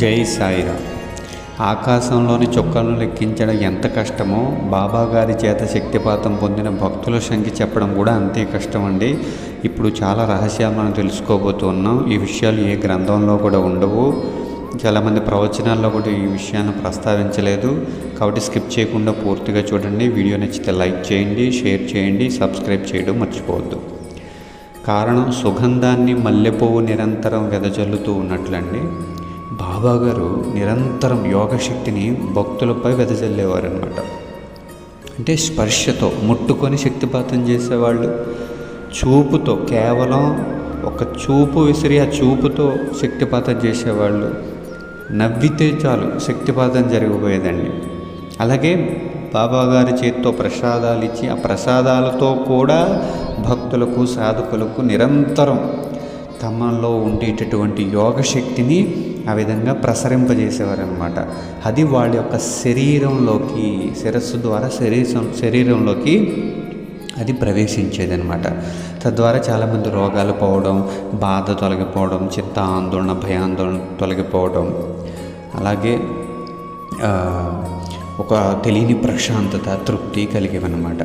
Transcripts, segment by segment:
జై సాయిరా ఆకాశంలోని చుక్కలను లెక్కించడం ఎంత కష్టమో బాబా గారి చేత శక్తిపాతం పొందిన భక్తుల సంఖ్య చెప్పడం కూడా అంతే కష్టం అండి ఇప్పుడు చాలా రహస్యాలు మనం తెలుసుకోబోతున్నాం ఈ విషయాలు ఏ గ్రంథంలో కూడా ఉండవు. చాలామంది ప్రవచనాల్లో కూడా ఈ విషయాన్ని ప్రస్తావించలేదు. కాబట్టి స్కిప్ చేయకుండా పూర్తిగా చూడండి. వీడియో నచ్చితే లైక్ చేయండి షేర్ చేయండి సబ్స్క్రైబ్ చేయడం మర్చిపోవద్దు. కారణం సుగంధాన్ని మల్లెపువ్వు నిరంతరం వెదజల్లుతూ ఉన్నట్లండి. బాబా గారు నిరంతరం యోగశక్తిని భక్తులపై వెదజల్లేవారనమాట అంటే స్పర్శతో ముట్టుకొని శక్తిపాతం చేసేవాళ్ళు. చూపుతో కేవలం ఒక చూపు విసిరి ఆ చూపుతో శక్తిపాతం చేసేవాళ్ళు. నవ్వితే చాలు శక్తిపాతం జరిగిపోయేదండి అలాగే బాబాగారి చేతితో ప్రసాదాలు ఇచ్చి ఆ ప్రసాదాలతో కూడా భక్తులకు సాధకులకు నిరంతరం తమలో ఉండేటటువంటి యోగ శక్తిని ఆ విధంగా ప్రసరింపజేసేవారనమాట అది వాళ్ళ యొక్క శరీరంలోకి శిరస్సు ద్వారా శరీరం శరీరంలోకి అది ప్రవేశించేదనమాట తద్వారా చాలామంది రోగాలు పోవడం బాధ తొలగిపోవడం చిత్త ఆందోళన భయాందోళన తొలగిపోవడం అలాగే ఒక తెలియని ప్రశాంతత తృప్తి కలిగేవన్నమాట.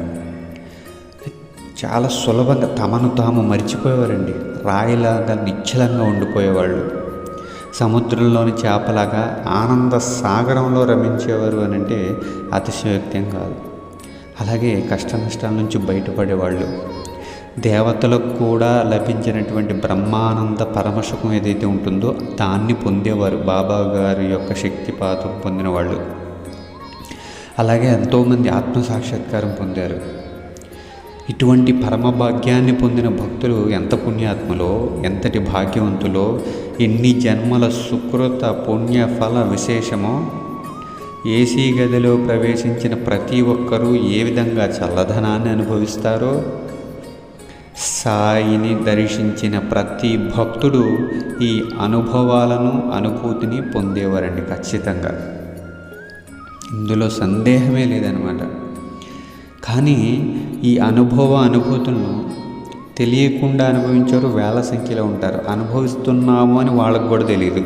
చాలా సులభంగా తమను తాము మర్చిపోయేవారండి. రాయిలాగా నిశ్చలంగా ఉండిపోయేవాళ్ళు. సముద్రంలోని చేపలాగా ఆనంద సాగరంలో రమించేవారు అని అంటే అతిశయోక్తం కాదు. అలాగే కష్ట నష్టాల నుంచి బయటపడేవాళ్ళు. దేవతలకు కూడా లభించినటువంటి బ్రహ్మానంద పరమసుఖం ఏదైతే ఉంటుందో దాన్ని పొందేవారు బాబా గారి యొక్క శక్తిపాతం పొందిన వాళ్ళు అలాగే ఎంతోమంది ఆత్మ సాక్షాత్కారం పొందారు. ఇటువంటి పరమ భాగ్యాన్ని పొందిన భక్తులు ఎంత పుణ్యాత్మలో ఎంతటి భాగ్యవంతులో ఎన్ని జన్మల సుకృత పుణ్యఫల విశేషమో ఏసీ గదిలో ప్రవేశించిన ప్రతి ఒక్కరూ ఏ విధంగా చల్లదనాన్ని అనుభవిస్తారో సాయిని దర్శించిన ప్రతి భక్తుడు ఈ అనుభవాలను అనుభూతిని పొందేవారండి ఖచ్చితంగా. ఇందులో సందేహమే లేదనమాట కానీ ఈ అనుభవ అనుభూతులను తెలియకుండా అనుభవించారు వేల సంఖ్యలో ఉంటారు. అనుభవిస్తున్నాము అని వాళ్ళకు కూడా తెలియదు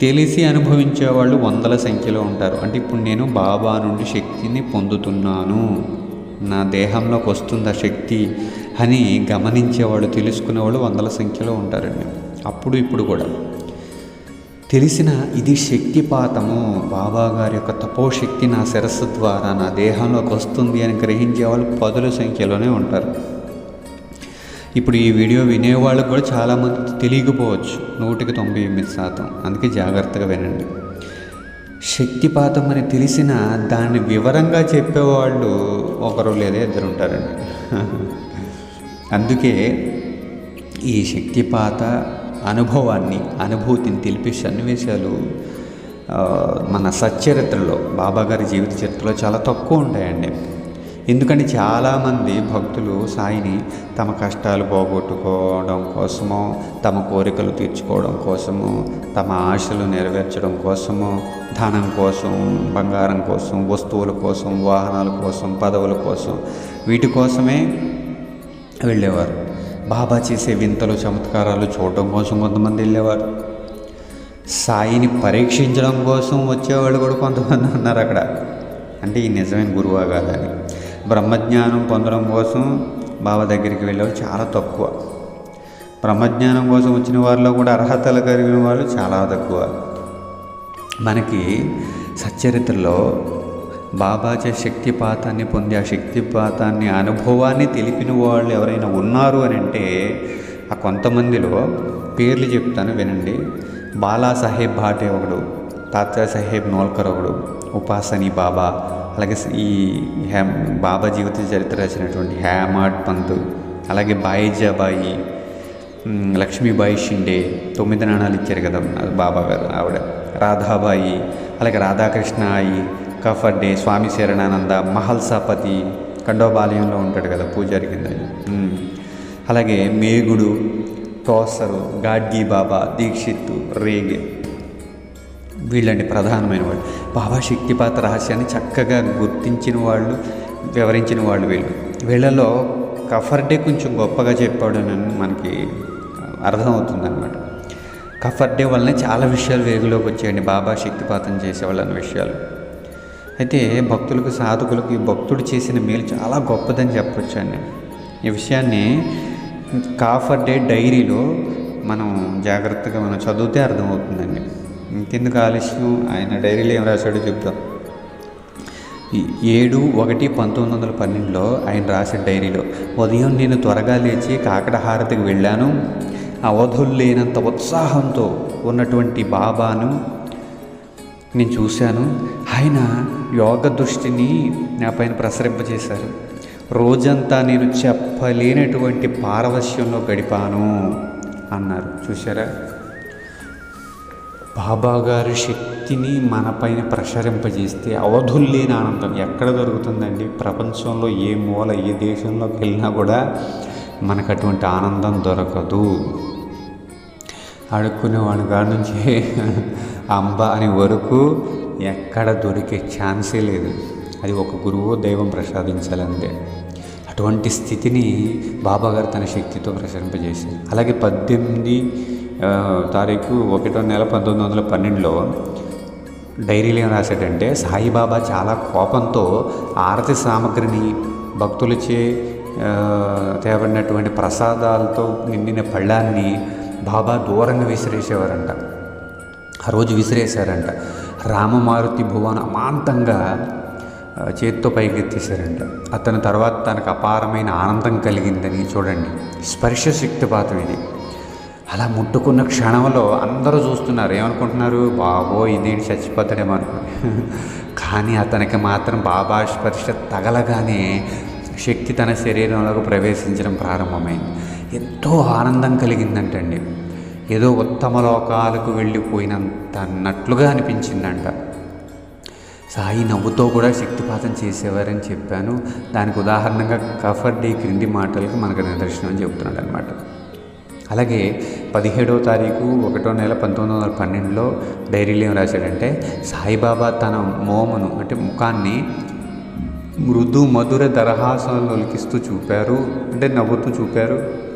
తెలిసి అనుభవించే వాళ్ళు వందల సంఖ్యలో ఉంటారు. అంటే ఇప్పుడు నేను బాబా నుండి శక్తిని పొందుతున్నాను. నా దేహంలోకి వస్తుంది ఆ శక్తి అని గమనించేవాళ్ళు తెలుసుకునేవాళ్ళు వందల సంఖ్యలో ఉంటారండి. అప్పుడు ఇప్పుడు కూడా. తెలిసిన ఇది శక్తిపాతము. బాబా గారి యొక్క తపోశక్తి నా శిరస్సు ద్వారా నా దేహంలోకి వస్తుంది అని గ్రహించే వాళ్ళు పదుల సంఖ్యలోనే ఉంటారు. ఇప్పుడు ఈ వీడియో వినేవాళ్ళకు కూడా చాలామంది తెలియకపోవచ్చు. నూటికి తొంభై ఎనిమిది శాతం. అందుకే జాగ్రత్తగా వినండి. శక్తిపాతం అని తెలిసిన దాన్ని వివరంగా చెప్పేవాళ్ళు ఒకరు లేదా ఇద్దరు ఉంటారండి. అందుకే ఈ శక్తిపాత అనుభవాన్ని అనుభూతిని తెలిపే సన్నివేశాలు మన సచ్చరిత్రలో బాబాగారి జీవిత చరిత్రలో చాలా తక్కువ ఉంటాయండి. ఎందుకంటే చాలామంది భక్తులు సాయిని తమ కష్టాలు పోగొట్టుకోవడం కోసమో తమ కోరికలు తీర్చుకోవడం కోసమో తమ ఆశలు నెరవేర్చడం కోసమో ధనం కోసం బంగారం కోసం వస్తువుల కోసం వాహనాల కోసం పదవుల కోసం వీటి కోసమే వెళ్ళేవారు. బాబా చేసే వింతలు చమత్కారాలు చూడడం కోసం కొంతమంది వెళ్ళేవారు. సాయిని పరీక్షించడం కోసం వచ్చేవాళ్ళు కూడా కొంతమంది ఉన్నారు అక్కడ. అంటే ఈ నిజమైన గురువా కాదని బ్రహ్మజ్ఞానం పొందడం కోసం బాబా దగ్గరికి వెళ్ళేవాళ్ళు చాలా తక్కువ. బ్రహ్మజ్ఞానం కోసం వచ్చిన వారిలో కూడా అర్హతలు కలిగిన వాళ్ళు చాలా తక్కువ. మనకి సచ్చరిత్రలో బాబాచే శక్తిపాతాన్ని పొంది ఆ శక్తిపాతాన్ని అనుభవాన్ని తెలిపిన వాళ్ళు ఎవరైనా ఉన్నారు అని అంటే ఆ కొంతమందిలో పేర్లు చెప్తాను వినండి. బాలాసాహెబ్ భాటే ఒకడు తాత్యా సాహెబ్ నోల్కర్ ఒకడు ఉపాసని బాబా అలాగే ఈ హే బాబా జీవిత చరిత్ర రచినటువంటి హేమాడ్ పంత్ అలాగే బాయిజాబాయి లక్ష్మీబాయి షిండే తొమ్మిది నాణాలు ఇచ్చారు కదా బాబా గారు ఆవిడ. రాధాబాయి అలాగే రాధాకృష్ణ అయి కఫర్డే స్వామి శరణానంద మహల్సాపతి ఖండోబాలయంలో ఉంటాడు కదా పూజారి కింద అలాగే మేగుడు తోసరు గాడ్గి బాబా దీక్షిత్తు రేగే. వీళ్ళండి ప్రధానమైన వాళ్ళు. బాబా శక్తిపాత రహస్యాన్ని చక్కగా గుర్తించిన వాళ్ళు వివరించిన వాళ్ళు వీళ్ళు. వీళ్ళలో కఫర్డే కొంచెం గొప్పగా చెప్పాడని మనకి అర్థమవుతుందన్నమాట. కఫర్ డే వల్లనే చాలా విషయాలు వేగులోకి వచ్చాయండి బాబా శక్తిపాతం చేసేవాళ్ళు అన్న విషయాలు. అయితే భక్తులకు సాధకులకు ఈ భక్తుడు చేసిన మేలు చాలా గొప్పదని చెప్పొచ్చండి. ఈ విషయాన్ని కాఫర్ డే డైరీలో మనం జాగ్రత్తగా మనం చదివితే అర్థమవుతుందండి. ఇంకెందుకు ఆలస్యం? ఆయన డైరీలో ఏం రాశాడో చెప్తాం ఏడు ఒకటి పంతొమ్మిది వందల పన్నెండులో ఆయన రాసిన డైరీలో ఉదయం నేను త్వరగా లేచి కాకడహారతికి వెళ్ళాను. అవధులు లేనంత ఉత్సాహంతో ఉన్నటువంటి బాబాను నేను చూశాను. ఆయన యోగ దృష్టిని నా పైన ప్రసరింపజేశారు. రోజంతా నేను చెప్పలేనటువంటి పారవశ్యంలో గడిపాను అన్నారు. చూసారా బాబా గారి శక్తిని మనపైన ప్రసరింపజేస్తే అవధుల్లేని ఆనందం ఎక్కడ దొరుకుతుందండి? ప్రపంచంలో ఏ మూల ఏ దేశంలోకి వెళ్ళినా కూడా మనకు అటువంటి ఆనందం దొరకదు. అడుక్కునేవాడి కాడ నుంచి అంబ అనే వరకు ఎక్కడ దొరికే ఛాన్సే లేదు. అది ఒక గురువు దైవం ప్రసాదించాలంటే. అటువంటి స్థితిని బాబాగారు తన శక్తితో ప్రసరింపజేశారు. అలాగే పద్దెనిమిది తారీఖు ఒకటో నెల పంతొమ్మిది వందల పన్నెండులో డైరీలో ఏం రాశాడంటే సాయిబాబా చాలా కోపంతో ఆరతి సామగ్రిని భక్తులచే తేబడినటువంటి ప్రసాదాలతో నిండిన పళ్ళాన్ని బాబా దూరంగా విసిరేసేవారంట. ఆ రోజు విసిరేశారంట. రామమారుతి భువన అమాంతంగా చేత్తో పైకెత్తేశారంట. అతని తర్వాత తనకు అపారమైన ఆనందం కలిగిందని చూడండి. స్పర్శ శక్తిపాతం ఇది. అలా ముట్టుకున్న క్షణంలో అందరూ చూస్తున్నారు. ఏమనుకుంటున్నారు? బాబో ఇదేంటి చచ్చిపోతాడేమో అనుకుని కానీ అతనికి మాత్రం బాబా స్పర్శ తగలగానే శక్తి తన శరీరంలోకి ప్రవేశించడం ప్రారంభమైంది. ఎంతో ఆనందం కలిగిందంటండి. ఏదో ఉత్తమ లోకాలకు వెళ్ళిపోయినంత అన్నట్లుగా అనిపించిందంట. సాయి నవ్వుతో కూడా శక్తిపాతం చేసేవారని చెప్పాను. దానికి ఉదాహరణగా కఫర్ డే క్రింది మాటలకు మనకు నిదర్శనం అని అనమాట అలాగే పదిహేడవ తారీఖు ఒకటో నెల పంతొమ్మిది వందల పన్నెండులో డైరీలో ఏం రాశాడంటే సాయిబాబా తన మోమను అంటే ముఖాన్ని మృదు మధుర దరహాసంలో ఒలికిస్తూ చూపారు అంటే నవ్వుతూ చూపారు.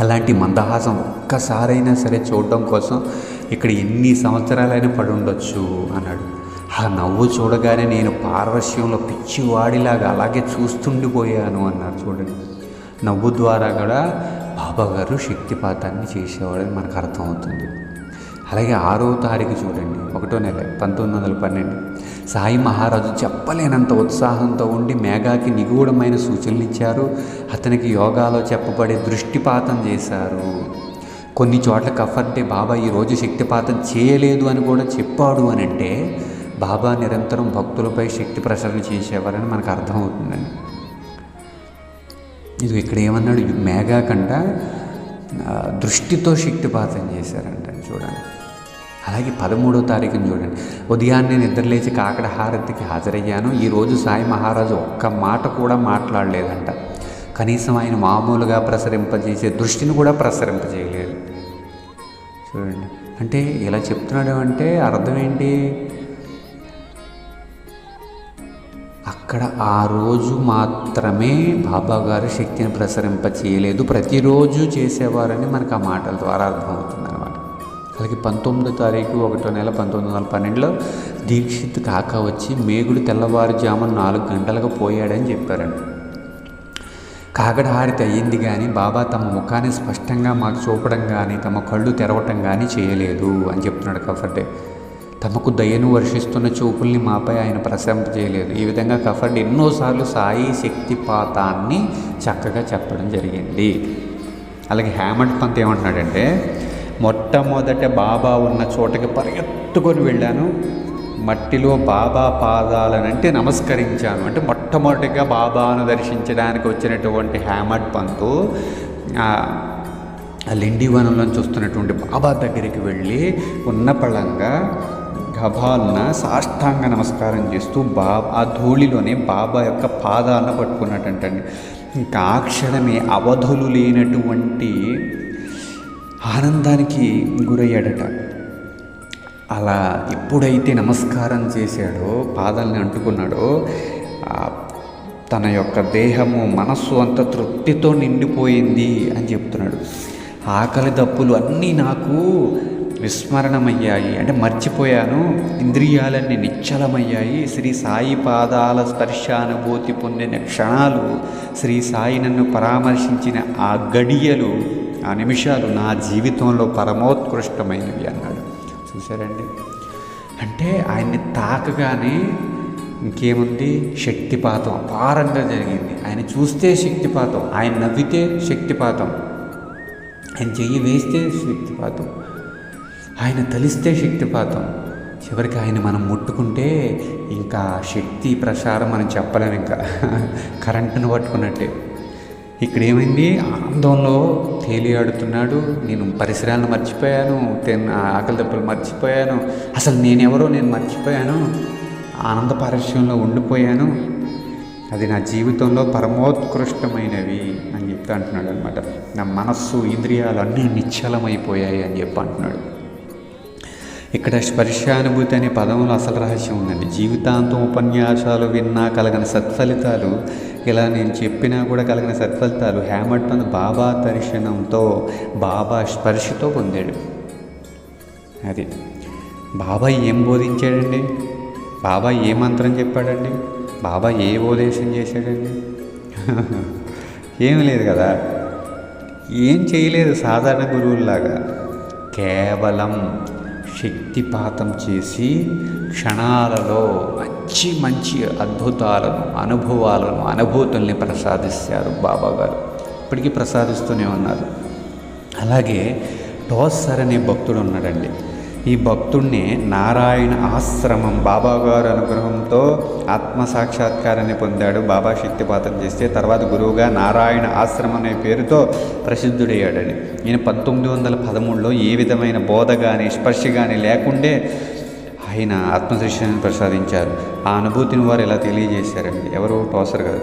అలాంటి మందహాసం ఒక్కసారైనా సరే చూడడం కోసం ఇక్కడ ఎన్ని సంవత్సరాలైనా పడి ఉండొచ్చు అన్నాడు. ఆ నవ్వు చూడగానే నేను పారవశ్యంలో పిచ్చివాడిలాగా అలాగే చూస్తుండిపోయాను అన్నారు చూడండి. నవ్వు ద్వారా కూడా బాబా గారు శక్తిపాతాన్ని చేసేవాడని మనకు అర్థమవుతుంది. అలాగే ఆరో తారీఖు చూడండి ఒకటో నెల పంతొమ్మిది వందల పన్నెండు. సాయి మహారాజు చెప్పలేనంత ఉత్సాహంతో ఉండి మేఘాకి నిగూఢమైన సూచనలు ఇచ్చారు. అతనికి యోగాలో చెప్పబడే దృష్టిపాతం చేశారు. కొన్ని చోట్ల కఫర్డే బాబా ఈరోజు శక్తిపాతం చేయలేదు అని కూడా చెప్పాడు అని అంటే బాబా నిరంతరం భక్తులపై శక్తి ప్రసరణ చేసేవారని మనకు అర్థమవుతుందండి. ఇది ఇక్కడ ఏమన్నాడు? మేఘా కంట దృష్టితో శక్తిపాతం చేశారంట. చూడండి. అలాగే పదమూడో తారీఖుని చూడండి. ఉదయాన్నే నిద్రలేచి కాకడ హారతికి హాజరయ్యాను. ఈరోజు సాయి మహారాజు ఒక్క మాట కూడా మాట్లాడలేదంట. కనీసం ఆయన మామూలుగా ప్రసరింపజేసే దృష్టిని కూడా ప్రసరింపజేయలేదు. చూడండి. అంటే ఇలా చెప్తున్నాడు అంటే అర్థం ఏంటి? అక్కడ ఆ రోజు మాత్రమే బాబా గారు శక్తిని ప్రసరింప చేయలేదు ప్రతిరోజు చేసేవారని మనకు ఆ మాటల ద్వారా అర్థమవుతుంది. అలాగే పంతొమ్మిదో తారీఖు ఒకటో నెల పంతొమ్మిది వందల పన్నెండులో దీక్షిత్ కాక వచ్చి మేగుడు తెల్లవారుజామున నాలుగు గంటలకు పోయాడని చెప్పారండి కాకడ హారతి అయ్యింది కానీ బాబా తమ ముఖాన్ని స్పష్టంగా మాకు చూపడం కానీ తమ కళ్ళు తెరవటం కానీ చేయలేదు అని చెప్తున్నాడు కఫర్డే. తమకు దయను వర్షిస్తున్న చూపుల్ని మాపై ఆయన ప్రశంస చేయలేదు. ఈ విధంగా కఫర్డ్ ఎన్నోసార్లు సాయి శక్తిపాతాన్ని చక్కగా చెప్పడం జరిగింది. అలాగే హేమంత్ పంత్ ఏమంటున్నాడంటే మొట్టమొదట బాబా ఉన్న చోటకి పరిగెత్తుకొని వెళ్ళాను. మట్టిలో బాబా పాదాలనంటే నమస్కరించాను. అంటే మొట్టమొదటిగా బాబాను దర్శించడానికి వచ్చినటువంటి హ్యామట్ పంతు ఆ లిండి వస్తున్నటువంటి బాబా దగ్గరికి వెళ్ళి ఉన్న పళంగా గభాలన సాష్టాంగ నమస్కారం చేస్తూ బాబా ఆ ధూళిలోనే బాబా యొక్క పాదాలను పట్టుకున్నట్టంటండి ఇంకా అక్షరమే అవధులు లేనటువంటి ఆనందానికి గురయ్యాడట. అలా ఎప్పుడైతే నమస్కారం చేశాడో పాదాలని అంటుకున్నాడో తన యొక్క దేహము మనస్సు అంత తృప్తితో నిండిపోయింది అని చెప్తున్నాడు. ఆకలి దప్పులు అన్నీ నాకు విస్మరణమయ్యాయి. అంటే మర్చిపోయాను. ఇంద్రియాలన్నీ నిశ్చలమయ్యాయి. శ్రీ సాయి పాదాల స్పర్శానుభూతి పొందిన క్షణాలు శ్రీ సాయి నన్ను పరామర్శించిన ఆ గడియలు ఆ నిమిషాలు నా జీవితంలో పరమోత్కృష్టమైనవి అన్నాడు. చూసారండి అంటే ఆయన్ని తాకగానే ఇంకేముంది? శక్తిపాతం అపారంగా జరిగింది. ఆయన చూస్తే శక్తిపాతం ఆయన నవ్వితే శక్తిపాతం ఆయన చెయ్యి వేస్తే శక్తిపాతం ఆయన తలిస్తే శక్తిపాతం. చివరికి ఆయన మనం ముట్టుకుంటే ఇంకా శక్తి ప్రసారం మనం చెప్పలేము ఇంకా. కరెంటును పట్టుకున్నట్టే. ఇక్కడ ఏమైంది ఆనందంలో తేలియాడుతున్నాడు నేను పరిసరాలను మర్చిపోయాను. ఆకలి దెబ్బలు మర్చిపోయాను. అసలు నేనెవరో నేను మర్చిపోయాను. ఆనంద పారస్యంలో ఉండిపోయాను. అది నా జీవితంలో పరమోత్కృష్టమైనవి అని చెప్పి అంటున్నాడు అనమాట నా మనస్సు ఇంద్రియాలు అన్నీ నిశ్చలమైపోయాయి అని చెప్పి అంటున్నాడు ఇక్కడ స్పర్శానుభూతి అనే పదంలో అసలు రహస్యం ఉందండి. జీవితాంతం ఉపన్యాసాలు విన్నా కలగన సత్ఫలితాలు ఇలా నేను చెప్పినా కూడా కలిగిన సత్ఫలితాలు హేమట్ పంత్ బాబా దర్శనంతో బాబా స్పర్శతో పొందాడు. అది బాబా ఏం బోధించాడండి? బాబా ఏ మంత్రం చెప్పాడండి? బాబా ఏ ఉపదేశం చేశాడండి? ఏం లేదు కదా? ఏం చేయలేదు సాధారణ గురువుల్లాగా. కేవలం శక్తిపాతం చేసి క్షణాలలో మంచి మంచి అద్భుతాలను అనుభవాలను అనుభూతుల్ని ప్రసాదిస్తారు బాబాగారు. ఇప్పటికీ ప్రసాదిస్తూనే ఉన్నారు. అలాగే టోసర్ అనే భక్తుడు ఉన్నాడండి. ఈ భక్తుడిని నారాయణ ఆశ్రమం బాబాగారు అనుగ్రహంతో ఆత్మ సాక్షాత్కారాన్ని పొందాడు. బాబా శక్తిపాతం చేస్తే తర్వాత గురువుగా నారాయణ ఆశ్రమం అనే పేరుతో ప్రసిద్ధుడయ్యాడని. ఈయన పంతొమ్మిది వందల పదమూడులో ఏ విధమైన బోధ కానీ స్పర్శ కానీ లేకుండే ఆయన ఆత్మశిక్షణను ప్రసాదించారు. ఆ అనుభూతిని వారు ఎలా తెలియజేశారండి ఎవరు టోసర్ కదా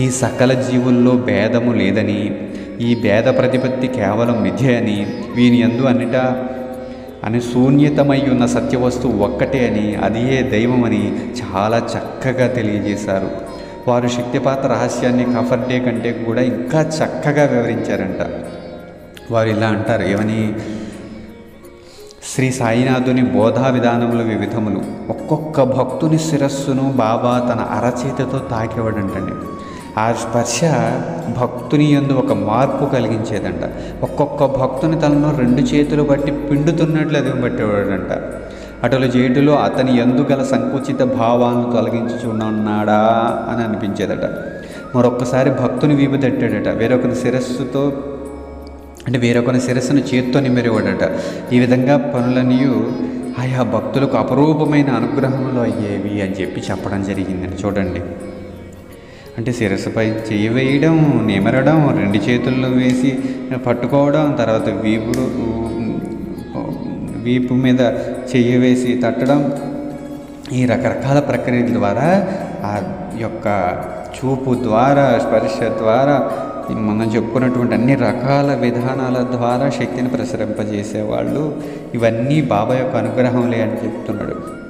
ఈ సకల జీవుల్లో భేదము లేదని ఈ భేద ప్రతిపత్తి కేవలం మిథ్య అని వీని ఎందు అన్నిటా అని శూన్యతమై ఉన్న సత్యవస్తువు ఒక్కటే అని అదియే దైవమని చాలా చక్కగా తెలియజేశారు. వారు శక్తిపాత రహస్యాన్ని కఫర్ డే కంటే కూడా ఇంకా చక్కగా వివరించారంట. వారు ఇలా అంటారు ఏమని? శ్రీ సాయినాథుని బోధా విధానములు వివిధములు. ఒక్కొక్క భక్తుని శిరస్సును బాబా తన అరచేతితో తాకేవాడంటండి. ఆ స్పర్శ భక్తుని యందు ఒక మార్పు కలిగించేదంట. ఒక్కొక్క భక్తుని తనను రెండు చేతులు బట్టి పిండుతున్నట్లు అది పట్టేవాడంట అటుల చేటులో అతని ఎందు గల సంకుచిత భావాలను తొలగించుచున్నాడా అని అనిపించేదట. మరొక్కసారి భక్తుని వీపు తట్టాడట. వేరొకరి శిరస్సుతో అంటే వేరొకరి శిరస్సును చేత్తో నిమ్మెరేవాడట. ఈ విధంగా పనులన్నీ ఆయా భక్తులకు అపరూపమైన అనుగ్రహంలో అయ్యేవి అని చెప్పి చెప్పడం జరిగిందని చూడండి. అంటే శిరస్సుపై చేయి వేయడం నిమరడం రెండు చేతుల్లో వేసి పట్టుకోవడం తర్వాత వీపుడు వీపు మీద చెయ్యి వేసి తట్టడం ఈ రకరకాల ప్రక్రియల ద్వారా ఆ యొక్క చూపు ద్వారా స్పర్శ ద్వారా మనం చెప్పుకున్నటువంటి అన్ని రకాల విధానాల ద్వారా శక్తిని ప్రసరింపజేసేవాళ్ళు. ఇవన్నీ బాబా యొక్క అనుగ్రహంలే అని చెప్తున్నాడు.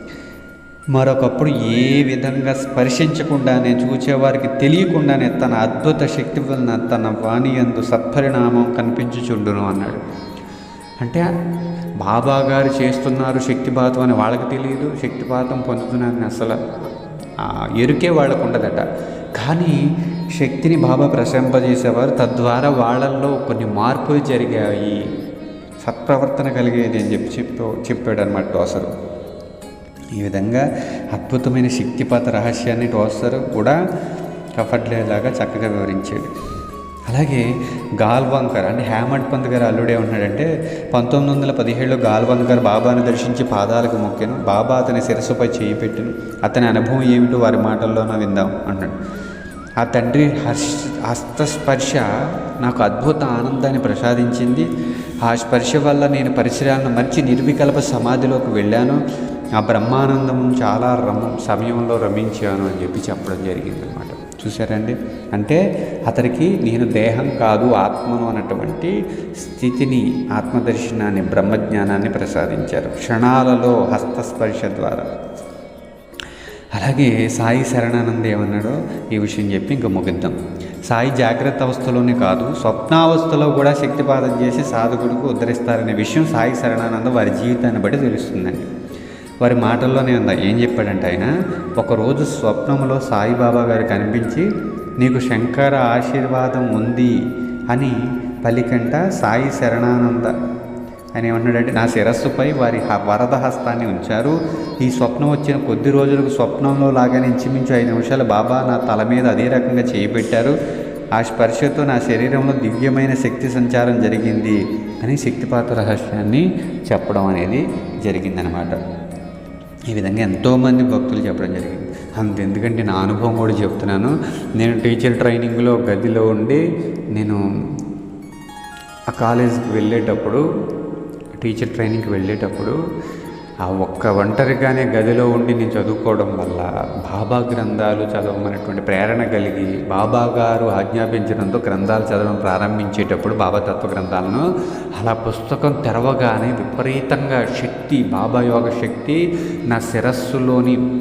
మరొకప్పుడు ఏ విధంగా స్పర్శించకుండానే చూచేవారికి తెలియకుండానే తన అద్భుత శక్తి వలన తన వాణి అందు సత్పరిణామం కనిపించుచుండును అన్నాడు. అంటే బాబా గారు చేస్తున్నారు శక్తిపాతం అని వాళ్ళకి తెలియదు శక్తిపాతం పొందుతున్నారని అసలు ఎరుకే వాళ్ళకు ఉండదట. కానీ శక్తిని బాబా ప్రశంపజేసేవారు తద్వారా వాళ్ళల్లో కొన్ని మార్పులు జరిగాయి. సత్ప్రవర్తన కలిగేది అని చెప్పి చెప్పు చెప్పాడు అసలు ఈ విధంగా అద్భుతమైన శక్తిపాత రహస్యాన్ని టోసర్ కూడా కఫట్లేలాగా చక్కగా వివరించాడు. అలాగే గాల్వంకర్ అంటే హేమండ్ పంత్ గారు అల్లుడే ఉన్నాడంటే పంతొమ్మిది వందల పదిహేడులో గాల్వంకర్ బాబాను దర్శించి పాదాలకు మొక్కాను. బాబా అతని శిరస్సుపై చేయి పెట్టాను. అతని అనుభవం ఏమిటో వారి మాటల్లోనూ విందాం అన్నాడు ఆ తండ్రి హర్ష హస్తస్పర్శ నాకు అద్భుత ఆనందాన్ని ప్రసాదించింది. ఆ స్పర్శ వల్ల నేను పరిసరాలను మంచి నిర్వికల్ప సమాధిలోకి వెళ్ళాను. ఆ బ్రహ్మానందం చాలా రమ సమయంలో రమించాను అని చెప్పి చెప్పడం జరిగింది అనమాట చూసారండి అంటే అతనికి నేను దేహం కాదు ఆత్మను అన్నటువంటి స్థితిని ఆత్మదర్శనాన్ని బ్రహ్మజ్ఞానాన్ని ప్రసాదించారు. క్షణాలలో హస్తస్పర్శ ద్వారా. అలాగే సాయి శరణానంద్ ఏమన్నాడో ఈ విషయం చెప్పి ఇంకా ముగిద్దాం. సాయి జాగ్రత్త అవస్థలోనే కాదు స్వప్నావస్థలో కూడా శక్తిపాతం చేసి సాధకుడికి ఉద్ధరిస్తారనే విషయం సాయి శరణానంద వారి జీవితాన్ని బట్టి తెలుస్తుందండి. వారి మాటల్లోనే ఉందా? ఏం చెప్పాడంటే ఆయన ఒకరోజు స్వప్నంలో సాయిబాబా గారు కనిపించి నీకు శంకర ఆశీర్వాదం ఉంది అని పలికంట సాయి శరణానంద. ఆయన ఏమన్నాడంటే నా శిరస్సుపై వారి హ- వరద హస్తాన్ని ఉంచారు. ఈ స్వప్నం వచ్చిన కొద్ది రోజులకు స్వప్నంలో లాగానే ఇంచుమించు ఐదు నిమిషాలు బాబా నా తల మీద అదే రకంగా చేయిపెట్టారు ఆ స్పర్శతో నా శరీరంలో దివ్యమైన శక్తి సంచారం జరిగింది అని శక్తిపాత రహస్యాన్ని చెప్పడం అనేది జరిగిందనమాట. ఈ విధంగా ఎంతోమంది భక్తులు చెప్పడం జరిగింది. అంత ఎందుకంటే నా అనుభవం కూడా చెప్తున్నాను. నేను టీచర్ ట్రైనింగ్లో గదిలో ఉండి నేను ఆ కాలేజీకి వెళ్ళేటప్పుడు టీచర్ ట్రైనింగ్కి వెళ్ళేటప్పుడు ఆ ఒక్క ఒంటరిగానే గదిలో ఉండి నేను చదువుకోవడం వల్ల బాబా గ్రంథాలు చదవమనేటువంటి ప్రేరణ కలిగి బాబా గారు ఆజ్ఞాపించడంతో గ్రంథాలు చదవడం ప్రారంభించేటప్పుడు బాబా తత్వ గ్రంథాలను అలా పుస్తకం తెరవగానే విపరీతంగా శక్తి బాబా యోగ శక్తి నా శిరస్సులోని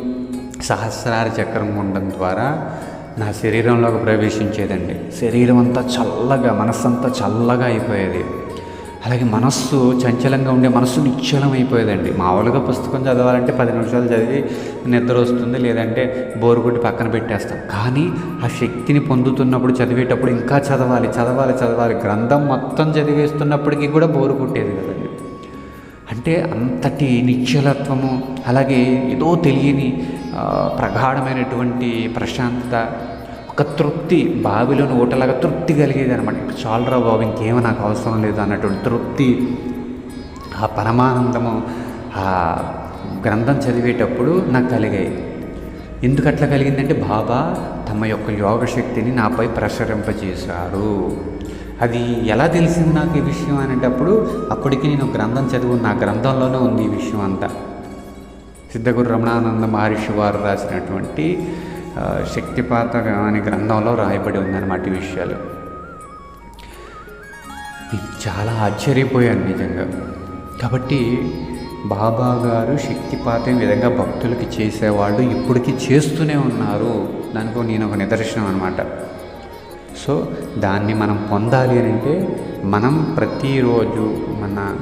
సహస్రార చక్రం ఉండడం ద్వారా నా శరీరంలోకి ప్రవేశించేదండి. శరీరం అంతా చల్లగా మనస్సంతా చల్లగా అయిపోయేది. అలాగే మనస్సు చంచలంగా ఉండే మనస్సు నిశ్చలం అయిపోయేదండి మామూలుగా పుస్తకం చదవాలంటే పది నిమిషాలు చదివి నిద్ర వస్తుంది లేదంటే బోరు కొట్టి పక్కన పెట్టేస్తాం. కానీ ఆ శక్తిని పొందుతున్నప్పుడు చదివేటప్పుడు ఇంకా చదవాలి చదవాలి చదవాలి. గ్రంథం మొత్తం చదివేస్తున్నప్పటికీ కూడా బోరు కొట్టేది కదండి. అంటే అంతటి నిశ్చలత్వము అలాగే ఏదో తెలియని ప్రగాఢమైనటువంటి ప్రశాంతత ఒక తృప్తి బావిలోని ఊటలాగా తృప్తి కలిగేది అనమాట చాలరా బాబు ఇంకేమో నాకు అవసరం లేదు అన్నటువంటి తృప్తి ఆ పరమానందము ఆ గ్రంథం చదివేటప్పుడు నాకు కలిగాయి. ఎందుకు అట్లా కలిగిందంటే బాబా తమ యొక్క యోగ శక్తిని నాపై ప్రసరింపజేశారు. అది ఎలా తెలిసింది నాకు ఈ విషయం అనేటప్పుడు అప్పటికి నేను గ్రంథం చదివి నా గ్రంథంలోనే ఉంది ఈ విషయం అంతా. సిద్ధగురు రమణానంద మహర్షి వారు రాసినటువంటి శక్తిపాత అనే గ్రంథంలో రాయబడి ఉందన్నమాట ఈ విషయాలు. చాలా ఆశ్చర్యపోయాను నిజంగా. కాబట్టి బాబా గారు శక్తిపాతం విధంగా భక్తులకి చేసేవాళ్ళు ఇప్పటికీ చేస్తూనే ఉన్నారు. దానికి నేను ఒక నిదర్శనం అనమాట సో దాన్ని మనం పొందాలి అని అంటే మనం ప్రతిరోజు మన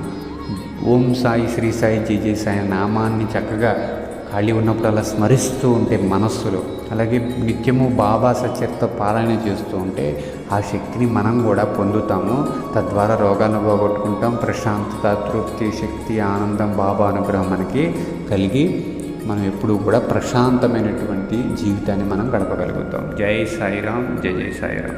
ఓం సాయి శ్రీ సాయి జీ జీ సాయి నామాన్ని చక్కగా ఖాళీ ఉన్నప్పుడు అలా స్మరిస్తూ ఉంటే మనస్సులో. అలాగే నిత్యము బాబా సత్యతో పాలన చేస్తూ ఉంటే ఆ శక్తిని మనం కూడా పొందుతాము. తద్వారా రోగాలను పోగొట్టుకుంటాం. ప్రశాంతత తృప్తి శక్తి ఆనందం బాబా అనుగ్రహం మనకి కలిగి మనం ఎప్పుడూ కూడా ప్రశాంతమైనటువంటి జీవితాన్ని మనం గడపగలుగుతాం. జై సాయిరామ్ జై జై సాయిరామ్.